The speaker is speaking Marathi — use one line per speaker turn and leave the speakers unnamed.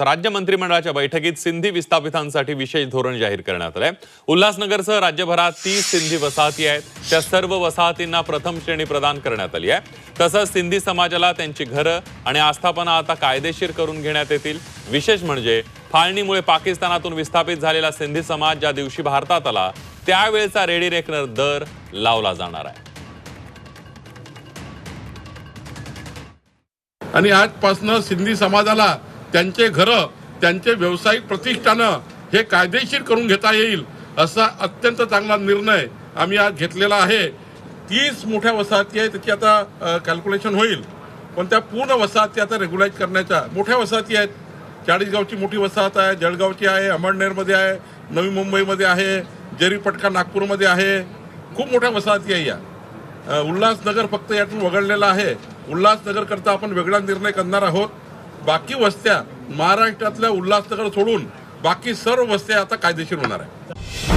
राज्य मंत्रिमंडळाच्या बैठकीत सिंधी विस्थापितांसाठी विशेष धोरण जाहीर करण्यात आलंय. उल्हासनगरसह राज्यभरात तीस सिंधी वसाहती आहेत. त्या सर्व वसाहतींना प्रथम श्रेणी प्रदान करण्यात आली आहे. तसंच सिंधी समाजाला त्यांची घरं आणि आस्थापना आता कायदेशीर करून घेण्यात येतील. विशेष म्हणजे फाळणीमुळे पाकिस्तानातून विस्थापित झालेला सिंधी समाज ज्या दिवशी भारतात आला त्यावेळेचा रेडी रेकनर दर लावला जाणार आहे.
आणि आजपासनं सिंधी समाजाला त्यांचे घरं त्यांचे व्यावसायिक प्रतिष्ठानं हे कायदेशीर करून घेता येईल असा अत्यंत चांगला निर्णय आम्ही आज घेतलेला आहे. तीस मोठ्या वसाहती आहे त्याची आता कॅल्क्युलेशन होईल. पण त्या पूर्ण वसाहती आता रेग्युलाईज करण्याच्या मोठ्या वसाहती आहेत. चाळीसगावची मोठी वसाहत आहे जळगावची आहे अमळनेरमध्ये आहे नवी मुंबईमध्ये आहे जरीपटका नागपूरमध्ये आहे. खूप मोठ्या वसाहती आहे या. उल्हासनगर फक्त यातून वगळलेला आहे. उल्हासनगरकरता आपण वेगळा निर्णय करणार आहोत. बाकी वस्त्या महाराष्ट्रातल्या उल्हासनगर सोडून बाकी सर्व वस्त्या आता कायदेशीर होणार आहे